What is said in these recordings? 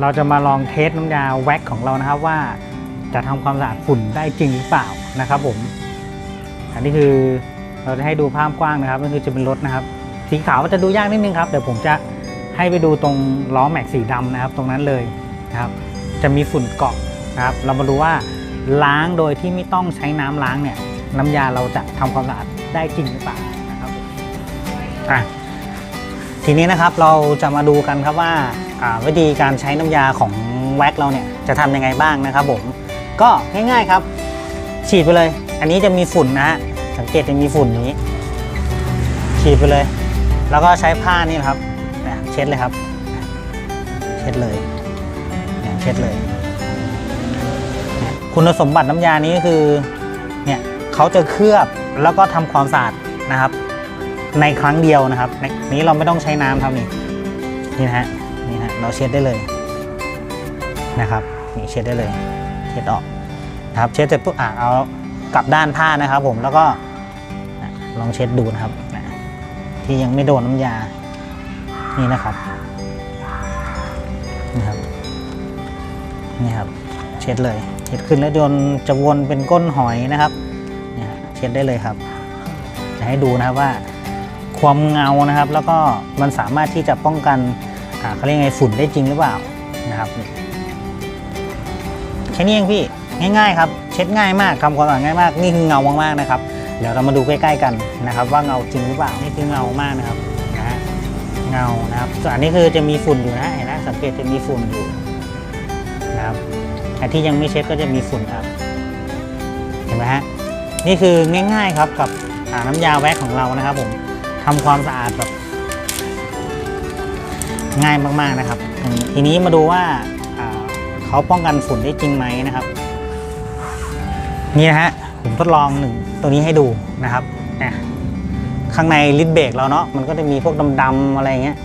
เราจะมาลองเทสน้ำยาแว็กของเรานะครับว่าจะทำความสะอาดฝุ่นได้จริงหรือเปล่านะครับผม อันนี้คือเราจะให้ดูภาพกว้างนะครับก็คือจะเป็นรถนะครับ สีขาวจะดูยากนิดนึงครับเดี๋ยวผมจะให้ไปดูตรงล้อแม็กสีดำนะครับ ตรงนั้นเลยนะครับ จะมีฝุ่นเกาะนะครับ เรามาดูว่าล้างโดยที่ไม่ต้องใช้น้ำล้างเนี่ย น้ำยาเราจะทำความสะอาดได้จริงหรือเปล่านะครับอะทีนี้นะครับเราจะมาดูกันครับว่า วิธีการใช้น้ำยาของแว็กเราเนี่ยจะทำยังไงบ้างนะครับผมก็ง่ายๆครับ ฉีดไปเลย อันนี้จะมีฝุ่นนะฮะสังเกตจะมีฝุ่นนี้ ฉีดไปเลย แล้วก็ใช้ผ้านี่นครับเช็ดเลยครับ เช็ดเลยเช็ดเลย คุณสมบัติน้ำยานี้ก็คือเนี่ยเขาจะเคลือบแล้วก็ทำความสะอาดนะครับ ในครั้งเดียวนะครับนี้เราไม่ต้องใช้น้ำครับนี่นี่นะฮะ เราเช็ดได้เลยนะครับนี่เช็ดได้เลยเช็ดออกนะครับเช็ดเสร็จปุ๊บอะเอากลับด้านผ้านะครับ ผมแล้วก็ลองเช็ดดูนะครับที่ยังไม่โดนน้ำยานี่นะครับนี่ครับนี่ครับเช็ดเลยเช็ดขึ้นแล้วโดนจะวนเป็นก้นหอยนะครับเนี่ยเช็ดได้เลยครับ จะให้ดูนะครับว่าความเงานะครับ แล้วก็มันสามารถที่จะป้องกัน เขาเรียกไงฝุ่นได้จริงหรือเปล่านะครับแค่นี้เองพี่ง่ายๆครับ เช็ดง่ายมากทำความสะอาดง่ายมากนี่คือเงามากๆนะครับ เดี๋ยวเรามาดูใกล้ๆกันนะครับ ว่าเงาจริงหรือเปล่านี่คือเงามากนะครับนะเงานะครับส่วนอันนี้คือจะมีฝุ่นอยู่นะเห็นไหมสังเกตจะมีฝุ่นอยู่นะครับแต่ที่ยังไม่เช็ดก็จะมีฝุ่นครับ เห็นไหมฮะนี่คือง่ายๆครับกับน้ำยาแว็กของเรานะครับ ผมทำความสะอาดแบบ ง่ายมากๆนะครับ ทีนี้มาดูว่าเขาป้องกันฝุ่นได้จริงไหมนะครับ นี่นะฮะผมทดลองหนึ่งตัวนี้ให้ดูนะครับเนี่ยข้างในลิดเบรกเราเนาะมันก็จะมีพวกดำๆอะไรเงี้ย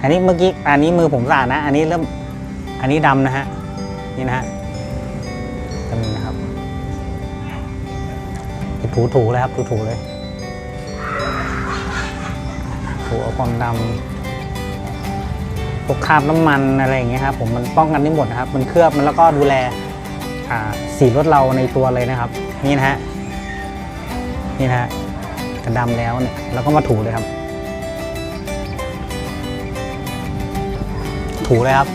อันนี้เมื่อกี้อันนี้มือผมสะอาดนะ อันนี้เริ่มอันนี้ดำนะฮะนี่นะฮะตรงนี้นะครับถูถูๆเลยครับถูถูๆเลยถูเอาความดำ พวกคราบน้ำมันอะไรอย่างเงี้ยครับผมมันป้องกันได้หมดนะครับ มันเคลือบมันแล้วก็ดูแลสีรถเราในตัวเลยนะครับ นี่นะฮะนี่นะฮะจะดำแล้วเนี่ยเราก็มาถูเลยครับ ถูเลยครับ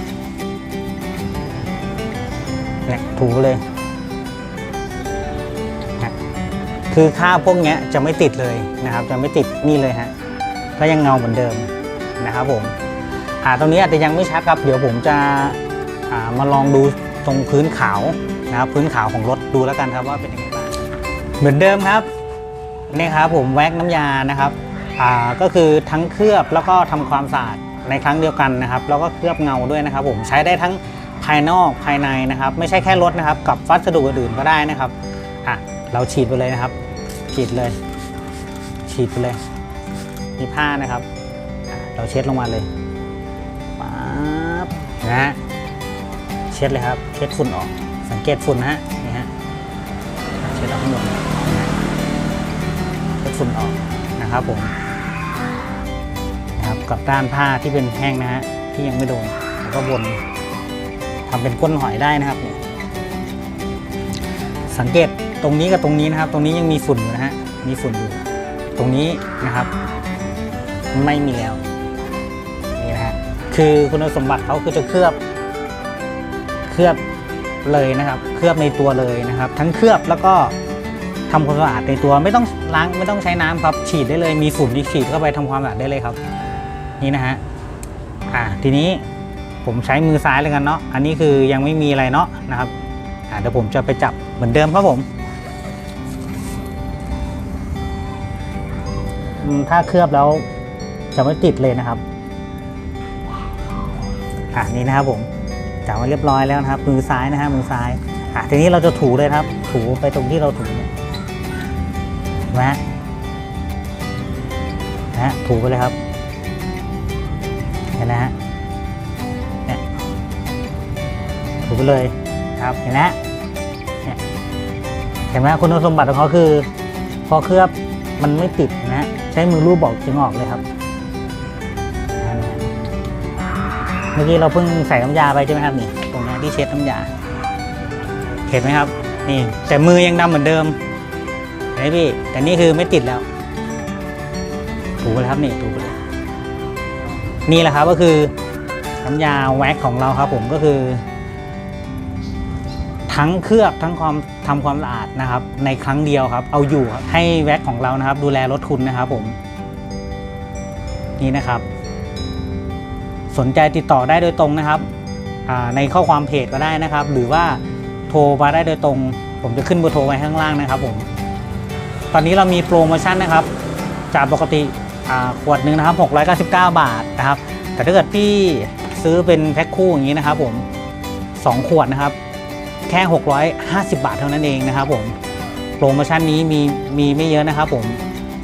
เนี่ยถูเลยนะคือค่าพวกเนี้ยจะไม่ติดเลยนะครับ จะไม่ติดนี่เลยฮะก็ยังเงาเหมือนเดิมนะครับผม อ่าตรงนี้อาจจะยังไม่ชัดครับเดี๋ยวผมจะอ่ามาลองดูตรงพื้นขาวนะครับพื้นขาวของรถดูแล้วกันครับว่าเป็นยังไงบ้างเหมือนเดิมครับนี่ครับผมแว็กน้ำยานะครับอ่าก็คือทั้งเคลือบแล้วก็ทำความสะอาดในครั้งเดียวกันนะครับ แล้วก็เคลือบเงาด้วยนะครับ ผมใช้ได้ทั้งภายนอกภายในนะครับ ไม่ใช่แค่รถนะครับ กับวัสดุอื่นก็ได้นะครับอะเราฉีดไปเลยนะครับ ฉีดเลย ฉีดไปเลย มีผ้านะครับ เราเช็ดลงมาเลย บนะฮะเช็ดเลยครับ เช็ดฝุ่นออก สังเกตฝุ่นนะฮะนี่ฮะเช็ดออกทั้งหมดเลยนเช็ดฝุ่นออกนะครับผมนะครับกับด้านผ้าที่เป็นแห้งนะฮะที่ยังไม่โดนแล้วก็วนทำเป็นก้นหอยได้นะครับนี่สังเกตตรงนี้กับตรงนี้นะครับ ตรงนี้ยังมีฝุ่นอยู่นะฮะมีฝุ่นอยู่ ตรงนี้นะครับ ไม่มีแล้ว คือคุณสมบัติเขาคือจะเคลือบ เคลือบเลยนะครับ เคลือบในตัวเลยนะครับ ทั้งเคลือบแล้วก็ทำความสะอาดในตัวไม่ต้องล้างไม่ต้องใช้น้ำครับฉีดได้เลยมีฝุ่นที่ฉีดเข้าไปทำความสะอาดได้เลยครับ นี่นะฮะอ่าทีนี้ผมใช้มือซ้ายเลยกันเนาะอันนี้คือยังไม่มีอะไรเนาะนะครับอ่าเดี๋ยวผมจะไปจับเหมือนเดิมครับผมถ้าเคลือบแล้วจะไม่ติดเลยนะครับ อ่านี่นะครับผมจับมาเรียบร้อยแล้วนะครับ มือซ้ายนะฮะมือซ้ายอะทีนี้เราจะถูเลยครับ ถูไปตรงที่เราถูเนี่ยนะนะฮะถูไปเลยครับเห็นนะฮะถูไปเลยครับเห็นไหมเนี่ยเห็นไหมคุณสมบัติของเขาคือ พอเคลือบมันไม่ติดนะฮะใช้มือรูปบอกจึงออกเลยครับ มื่อกี้เราเพิ่งใส่น้ำยาไปใช่ไหมครับนี่ตรงนี้ที่เช็ดน้ำยา เห็นไหมครับ นี่แต่มือยังดำเหมือนเดิมเห็นไหมพี่แต่นี่คือไม่ติดแล้ว ถูไปแล้วครับนี่ถูไปเลยนี่แหละครับก็คือน้ำยาแว็กของเราครับผมก็คือ ทั้งเคลือบทั้งความทำความสะอาดนะครับ ในครั้งเดียวครับ เอาอยู่ครับให้แว็กของเรานะครับ ดูแลรถคุณนะครับผมนี่นะครับ สนใจติดต่อได้โดยตรงนะครับในข้อความเพจก็ได้นะครับ หรือว่าโทรมาได้โดยตรง ผมจะขึ้นเบอร์โทรไว้ข้างล่างนะครับผมตอนนี้เรามีโปรโมชั่นนะครับ จากปกติขวดหนึ่งนะครับ 699 บาทนะครับ แต่ถ้าเกิดพี่ซื้อเป็นแพ็คคู่อย่างนี้นะครับผม2ขวดนะครับ แค่ 650 บาทเท่านั้นเองนะครับผมโปรโมชั่นนี้มีมีไม่เยอะนะครับผม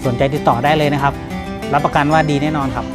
สนใจติดต่อได้เลยนะครับ รับประกันว่าดีแน่นอนครับ